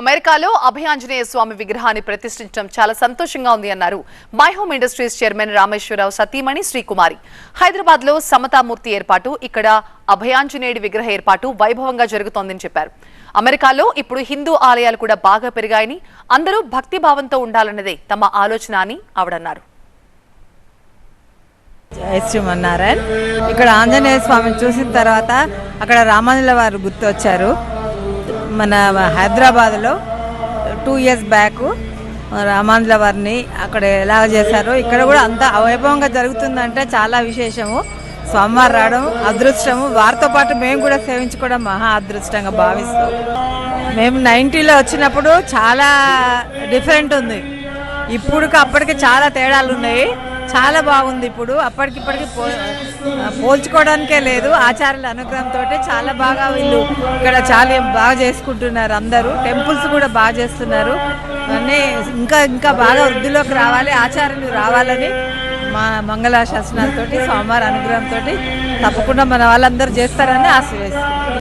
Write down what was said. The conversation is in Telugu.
అమెరికాలో అభయాంజనేయ స్వామి విగ్రహాన్ని ప్రతిష్ఠించడం చాలా సంతోషంగా ఉంది అన్నారు. My Home Industries chairman Rameshwar Rao సతీమణి శ్రీకుమారి. హైదరాబాద్లో సమతామూర్తి ఏర్పాటు ఇక్కడ అభయాంజనేయుడి విగ్రహ ఏర్పాటు వైభవంగా జరుగుతోందని చెప్పారు. అమెరికాలో ఇప్పుడు హిందూ ఆలయాలు కూడా బాగా పెరిగాయని అందరూ భక్తి భావంతో ఉండాలన్నదే తమ ఆలోచన అని ఆవిడన్నారు. జై శ్రీమన్నారాయణ. ఇక్కడ ఆంజనేయ స్వామిని చూసిన తర్వాత అక్కడ రామానుల వారు గుర్తొచ్చారు. మన హైదరాబాద్లో టూ ఇయర్స్ బ్యాక్ రామానుల వారిని అక్కడ ఎలా చేశారో ఇక్కడ కూడా అంత అవైభవంగా జరుగుతుందంటే చాలా విశేషము. స్వామివారు రావడం అదృష్టము. వారితో పాటు మేము కూడా సేవించుకోవడం మహా అదృష్టంగా భావిస్తాం. మేము నైంటీలో వచ్చినప్పుడు చాలా డిఫరెంట్ ఉంది. ఇప్పుడు అప్పటికి చాలా తేడాలు ఉన్నాయి. చాలా బాగుంది ఇప్పుడు. అప్పటికిప్పటికి పో పోల్చుకోవడానికే లేదు. ఆచార్యుల అనుగ్రహంతో చాలా బాగా వీళ్ళు ఇక్కడ చాలా బాగా చేసుకుంటున్నారు అందరూ. టెంపుల్స్ కూడా బాగా చేస్తున్నారు. అన్నీ ఇంకా ఇంకా బాగా వృద్ధిలోకి రావాలి. ఆచార్యులు రావాలని మా మంగళ శాసనాలతోటి స్వామివారి అనుగ్రహంతో తప్పకుండా మన వాళ్ళందరూ చేస్తారని ఆశీర్వదిస్తున్నాం